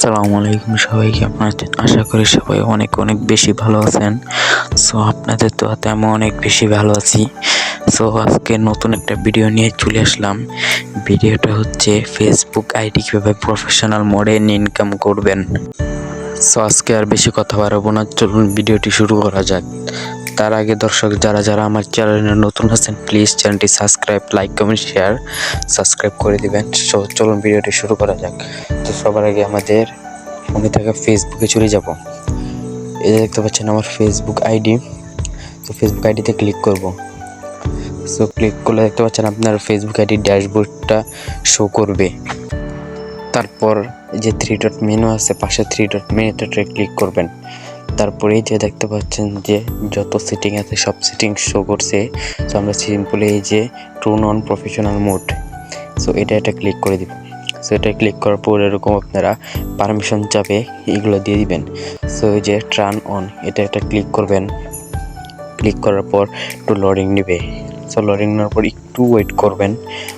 আসসালামু আলাইকুম সবাইকে। আছেন আশা করি সবাই অনেক অনেক বেশি ভালো আছেন। সো আপনাদের তো হাতে আমি অনেক বেশি ভালো আছি। সো আজকে নতুন একটা ভিডিও নিয়ে চলে আসলাম। ভিডিওটা হচ্ছে ফেসবুক আইডি কীভাবে প্রফেশনাল মোডে ইনকাম করবেন। সো আজকে আর বেশি কথা বাড়াবো না। চলুন ভিডিওটি শুরু করা যাক। তার আগে দর্শক, যারা যারা আমার চ্যানেলে নতুন আছেন প্লিজ চ্যানেলটি subscribe like comment share subscribe করে দিবেন। সো, চলুন ভিডিওটি শুরু করা যাক। তো সবার আগে আমাদের ফোনে থাকা ফেসবুকে চলে যাব। এই দেখতে পাচ্ছেন আমার ফেসবুক আইডি তো ফেসবুক আইডিতে ক্লিক করব। সো ক্লিক করলে দেখতে পাচ্ছেন আপনার ফেসবুক আইডি ড্যাশবোর্ডটা শো করবে। তারপর যে থ্রি ডট মেনু আছে, পাশে থ্রি ডট মেনুতে ক্লিক করবেন। তারপরে এই যে দেখতে পাচ্ছেন যে যত সিটিং আছে, সব সিটিং শো করছে। তো আমরা সিম্পলি এই যে to non professional mode so এটা এটা ক্লিক করে দিব সো এটা ক্লিক করার পর এরকম আপনারা পারমিশন চাপে এগুলো দিয়ে দিবেন। সো এই যে ট্রান অন এটা একটা ক্লিক করবেন। ক্লিক করার পর একটু লোডিং নেবে। সো লোডিং নেওয়ার পর একটু ওয়েট করবেন।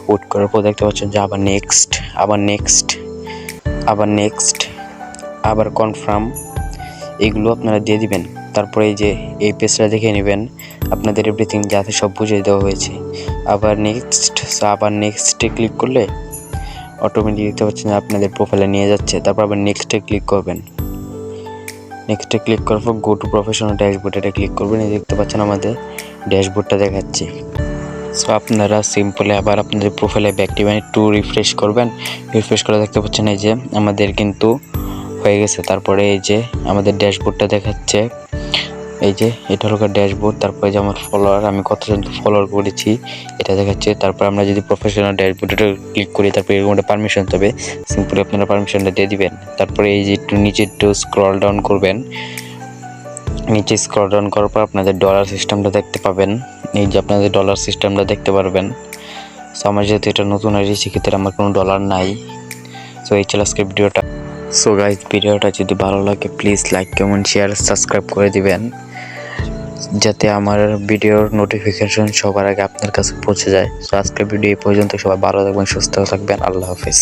ওয়েট করার পর দেখতে পাচ্ছেন যে আবার নেক্সট আবার নেক্সট আবার নেক্সট আবার কনফার্ম এগুলো আপনারা দিয়ে দিবেন। তারপরে এই যে এই পেজটা দেখে নেবেন, আপনাদের এভরিথিং যাতে সব বুঝিয়ে দেওয়া হয়েছে। আবার নেক্সট আবার নেক্সটে ক্লিক করলে অটোমেটিক দেখতে পাচ্ছেন আপনাদের প্রোফাইলে নিয়ে যাচ্ছে। তারপর আবার নেক্সটে ক্লিক করবেন। নেক্সটে ক্লিক করার পর গো টু প্রফেশনাল ড্যাশবোর্ড এটা ক্লিক করবেন। এই দেখতে পাচ্ছেন আমাদের ড্যাশবোর্ডটা দেখাচ্ছে। সো আপনারা সিম্পলি আবার আপনাদের প্রোফাইলে মানে একটু রিফ্রেশ করবেন। রিফ্রেশ করে দেখতে পাচ্ছেন এই যে আমাদের কিন্তু হয়ে গেছে। তারপরে এই যে আমাদের ড্যাশবোর্ডটা দেখাচ্ছে। এই যে এটা হলো ড্যাশবোর্ড, তারপরে যে আমার ফলোয়ার আমি কতজন ফলোয়ার করেছি এটা দেখাচ্ছে। তারপর আমরা যদি প্রফেশনাল ড্যাশবোর্ডে ক্লিক করি, তারপরে এরকম একটা পারমিশন তবে সিম্পলি আপনারা পারমিশনটা দিয়ে দিবেন। তারপরে এই যে একটু নিচে একটু স্ক্রল ডাউন করবেন। নিচে স্ক্রল ডাউন করার পর আপনাদের ডলার সিস্টেমটা দেখতে পাবেন। এই যে আপনাদের ডলার সিস্টেমটা দেখতে পারবেন। সো আমার যেহেতু এটা নতুন আইডি সেক্ষেত্রে আমার কোনো ডলার নাই। সো এই ছিল আজকের ভিডিওটা সো গাইজ ভিডিওটা যদি ভালো লাগে please like comment share subscribe করে দিবেন। যাতে আমার ভিডিওর নোটিফিকেশন সবার আগে আপনার কাছে পৌঁছে যায়। সো আজকের ভিডিও এই পর্যন্ত। সবাই ভালো থাকবেন, সুস্থ থাকবেন। আল্লাহ হাফিজ।